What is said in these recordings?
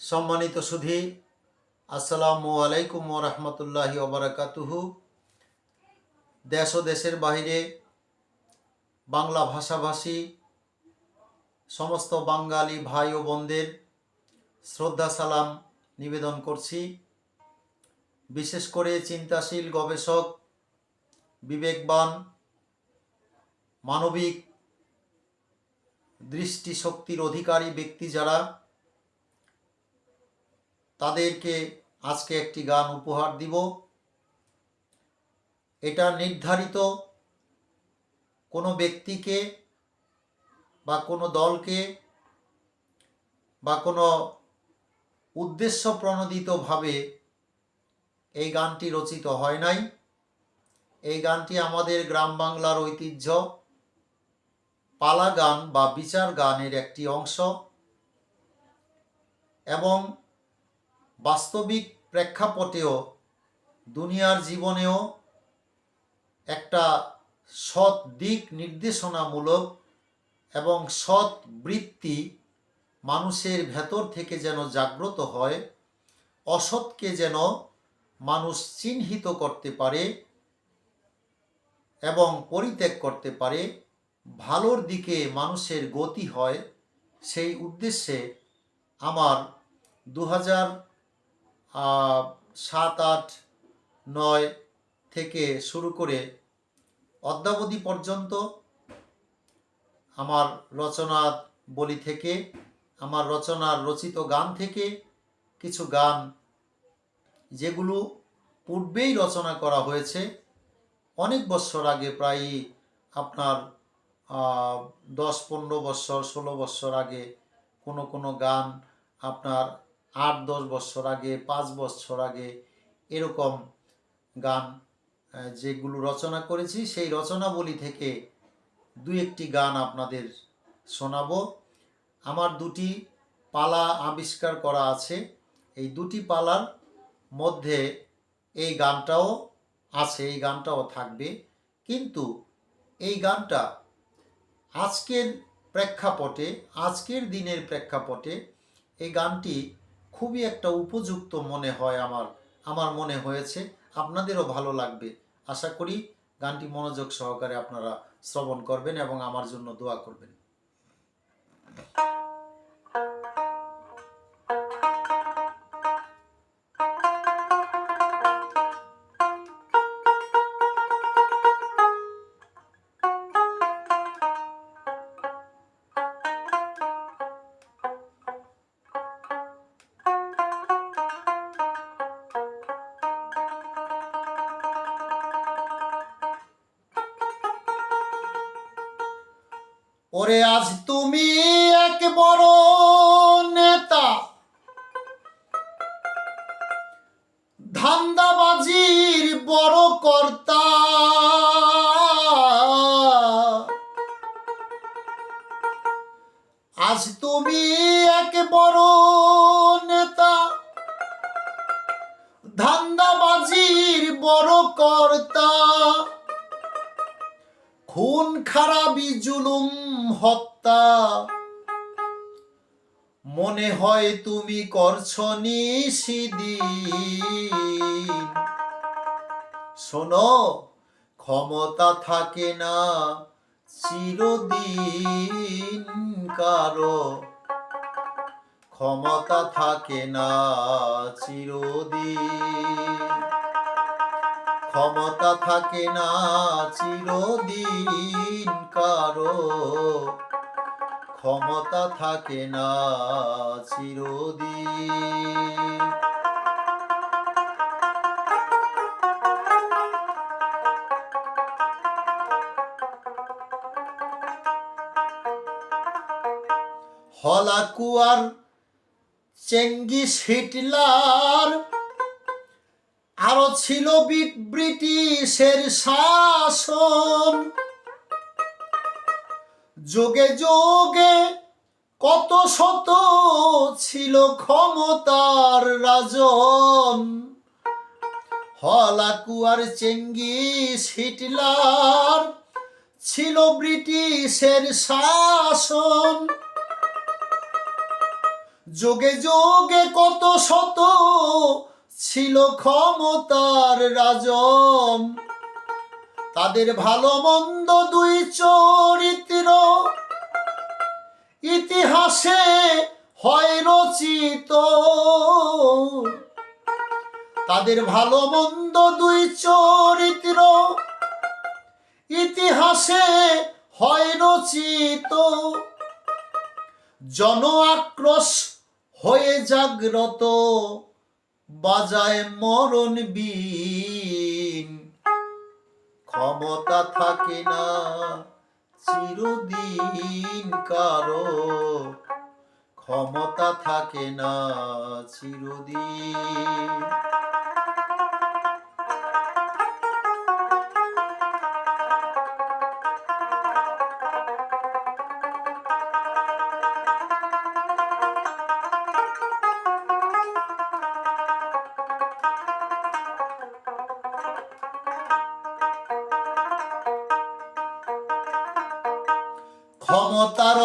সম্মানিত সুধী, আসসালামু আলাইকুম রহমতুল্লাহি ওবরাকাতুহু দেশ ও দেশের বাইরে বাংলা ভাষাভাষী সমস্ত বাঙালি ভাই ও বোনদের শ্রদ্ধা সালাম নিবেদন করছি। বিশেষ করে চিন্তাশীল গবেষক বিবেকবান মানবিক দৃষ্টিশক্তির অধিকারী ব্যক্তি যারা তাদেরকে আজকে একটি গান উপহার দিব। এটা নির্ধারিত কোনো ব্যক্তিকে বা কোনো দলকে বা কোনো উদ্দেশ্য প্রণোদিতভাবে এই গানটি রচিত হয় নাই। এই গানটি আমাদের গ্রাম বাংলার ঐতিহ্য। পালা গান বা বিচার গানের একটি অংশ। এবং বাস্তবিক প্রেক্ষাপটেও, দুনিয়ার জীবনেও একটা সৎ দিক নির্দেশনামূলক এবং সৎ বৃত্তি মানুষের ভেতর থেকে যেন জাগ্রত হয়, অসৎকে যেন মানুষ চিহ্নিত করতে পারে এবং পরিত্যাগ করতে পারে, ভালোর দিকে মানুষের গতি হয়, সেই উদ্দেশ্যে আমার দু হাজার সাত আট নয় থেকে শুরু করে অদ্যাবধি পর্যন্ত আমার রচনা বলি থেকে, আমার রচনার রচিত গান থেকে কিছু গান যেগুলো পূর্বেই রচনা করা হয়েছে, অনেক বছর আগে প্রায় আপনার দশ পনেরো বছর, ষোলো বছর আগে কোনো কোনো গান আপনার আট, দশ বছর আগে, পাঁচ বছর আগে এরকম গান যেগুলো রচনা করেছি, সেই রচনাবলী থেকে দু একটি গান আপনাদের শোনাবো। আমার দুটি পালা আবিষ্কার করা আছে। এই দুটি পালার মধ্যে এই গানটাও আছে, এই গানটাও থাকবে। কিন্তু এই গানটা আজকের প্রেক্ষাপটে, আজকের দিনের প্রেক্ষাপটে এই গানটি খুবই একটা উপযুক্ত মনে হয় আমার আমার মনে হয়েছে। আপনাদেরও ভালো লাগবে। আশা করি গানটি মনোযোগ সহকারে আপনারা শ্রবণ করবেন এবং আমার জন্য দোয়া করবেন। ওরে আজ তুমি এক বড় নেতা। ধান্দাবাজির বড় কর্তা। আজ তুমি এক বড় নেতা। ধান্দাবাজির বড় কর্তা। খুন খারাপি জুলুম হত্যা। মনে হয় তুমি করছ শোনো, ক্ষমতা থাকে না চিরদিন কারও। ক্ষমতা থাকে না চিরদিন। ক্ষমতা থাকে না চিরদিন কারও। ক্ষমতা থাকে না চিরদিন। হলাকুয়ার চেঙ্গিস হিটলার আরও ছিল ব্রিটিশের শাসন। যোগে যোগে কত শত ছিল ক্ষমতার রাজন। হলাকুয়ার চেঙ্গিস হিটলার ছিল ব্রিটিশের শাসন। যোগে যোগে কত শত ছিল ক্ষমতার রাজন। তাদের ভালো মন্দ দুই চরিত্র। ইতিহাসে হয় রচিত। তাদের ভালো মন্দ দুই চরিত্র। ইতিহাসে হয় রচিত। জন আক্রোশ হয়ে জাগ্রত। বাজায় মরণ বিন ক্ষমতা থাকে না চিরদিন কারও। ক্ষমতা থাকে না চিরদিন।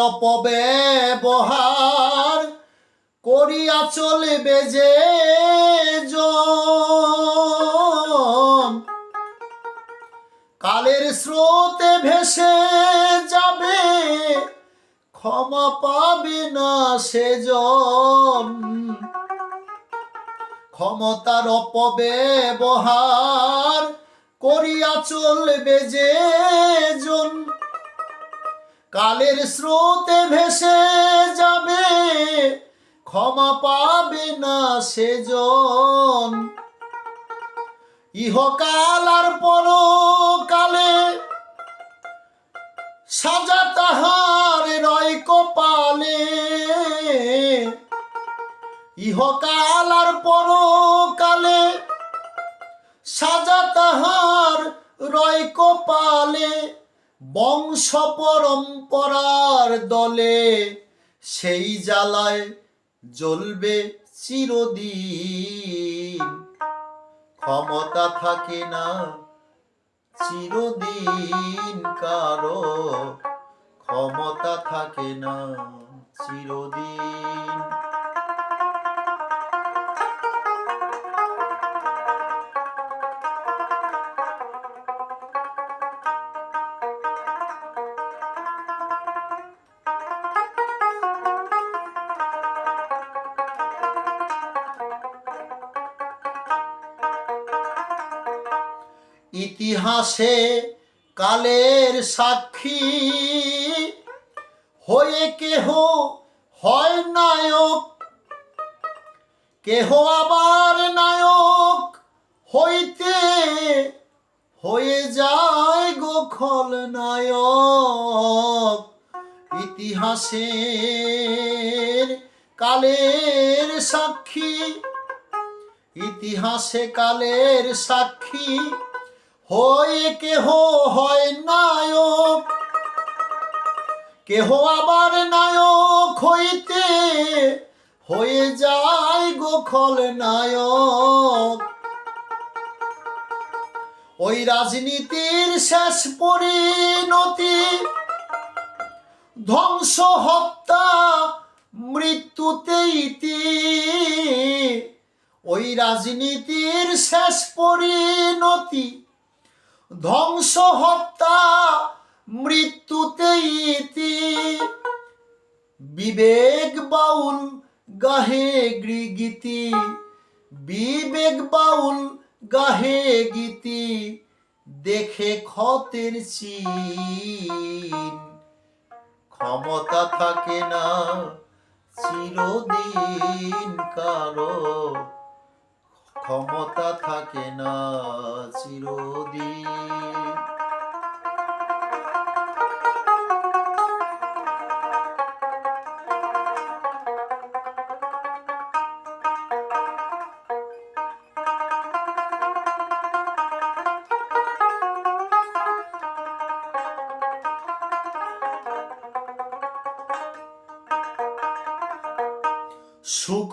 অপব্যবহার করিয়া চলবে যে কালের স্রোতে ভেসে যাবে, ক্ষমা পাবে না সেজন। ক্ষমতার অপব্যবহার করিয়া চলবে যে জন। কালের স্রোতে ভেসে যাবে, ক্ষমা পাবে না সেজন। ইহকাল আর পরকালে সাজা তাহার রয় কপালে। ইহকাল আর পরকালে সাজা তাহার রয় কপালে। বংশ পরম্পরার দলে সেই জ্বালায় জ্বলবে চিরদিন। ক্ষমতা থাকে না চিরদিন কারও। ক্ষমতা থাকে না চিরদিন। ইতিহাসে কালের সাক্ষী হয়ে কেহ হয় নায়ক, কেহ আবার নায়ক হইতে হয়ে যায় গোখল নায়ক। ইতিহাসের কালের সাক্ষী, ইতিহাসে কালের সাক্ষী হয়ে কেহ হয় নায়ক, কেহ আবার নায়ক হইতে হয়ে যায় গোখল নায়ক। ওই রাজনীতির শেষ পরিণতি, ধ্বংস, হত্যা মৃত্যুতে ইতি ওই রাজনীতির শেষ পরিণতি ধ্বংস হত্যা মৃত্যুতে ইতি। বিবেক বাউল গাহে গীতি বিবেক বাউল গাহে গীতি। দেখে ক্ষতের চিন। ক্ষমতা থাকে না চিরদিন কারও। ক্ষমতা থাকে না চিরদিন।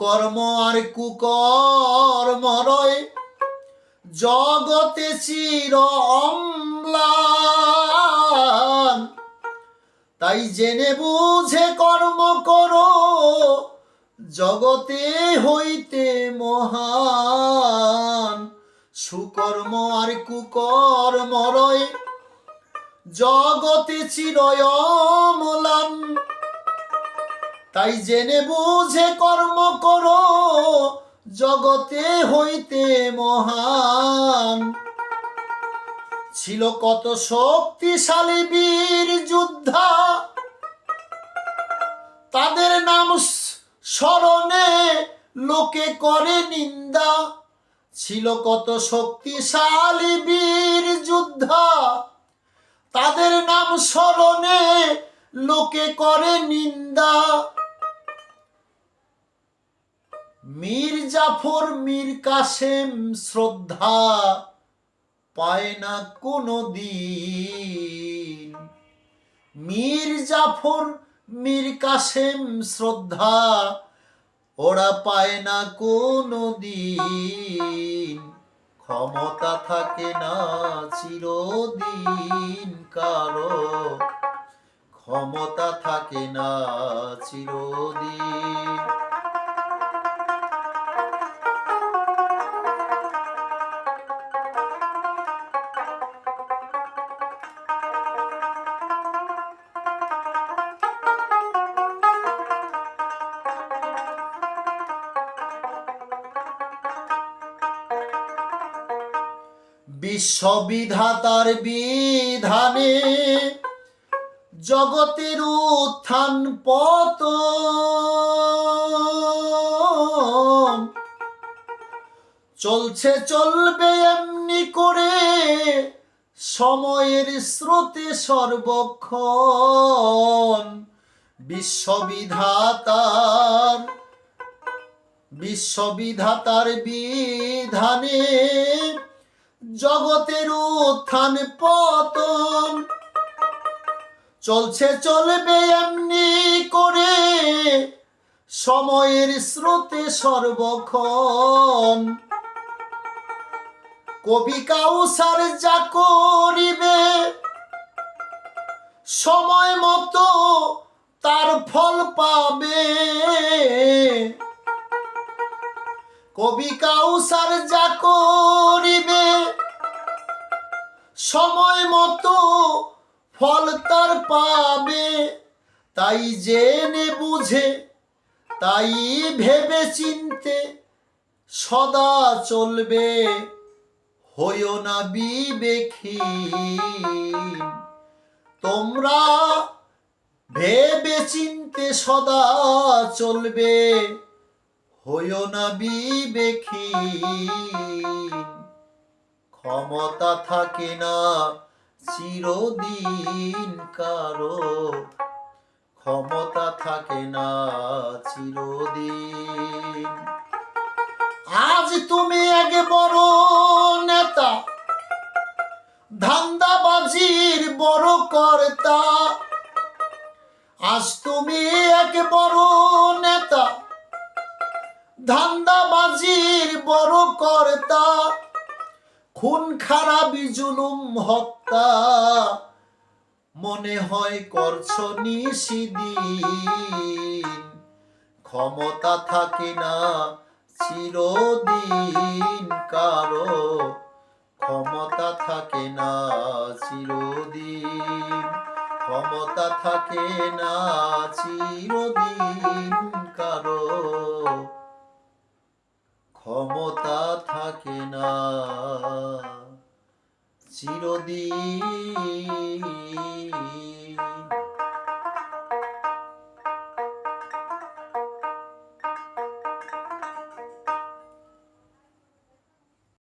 সুকর্ম আর কুকর্ম রয় জগতে চির অম্লান। তাই জেনে বুঝে কর্ম করো, জগতে হইতে মহান। সুকর্ম আর কুকর্ম রয় জগতে চিরয় অম্লান। তাই জেনে বুঝে কর্ম করো, জগতে হইতে মহান। ছিল কত শক্তিশালী বীর যোদ্ধা, তাদের নাম স্মরণে লোকে করে নিন্দা। ছিল কত শক্তিশালী বীর যোদ্ধা, তাদের নাম স্মরণে লোকে করে নিন্দা। মীর জাফর, মীর কাসেম শ্রদ্ধা পায় না কোনো দিন। মীর জাফর, মীর কাসেম শ্রদ্ধা ওরা পায় না কোনো দিন। ক্ষমতা থাকে না চিরদিন কারও। ক্ষমতা থাকে না চিরদিন। বিশ্ববিধাতার বিধানে জগতের উত্থান পতন চলছে, চলবে এমনি করে সময়ের স্রোতে সর্বক্ষণ। বিশ্ববিধাতার বিশ্ববিধাতার বিধানে জগতের উত্থান পতন। চলছে, চলবে এমনি করে সময়ের স্রোতে সর্বক্ষণ। কবি কাউসার যা করিবে সময় মতো তার ফল পাবে। কবি কাউসার যা করিবে সময় মতো ফল তার পাবে। তাই জেনে বুঝে, তাই ভেবে চিনতে সদা চলবে। হইও না বিবেকহীন তোমরা ভেবে চিনতে সদা চলবে। হইও না বিবেকহীন ক্ষমতা থাকে না, চিরদিন কারও। ক্ষমতা থাকে না, চিরদিন। আজ তুমি আগে বড় নেতা, ধান্দাবাজির বড় কর্তা। আজ তুমি এক বড় নেতা, ধান্দাবাজির বড় কর্তা। খুন খারাপি জুলুম হত্যা। মনে হয় করছ নিশিদিন ক্ষমতা থাকে না চিরদিন কারও। ক্ষমতা থাকে না চিরদিন। ক্ষমতা থাকে না চিরদিন কারও। ক্ষমতা থাকে না চিরদিন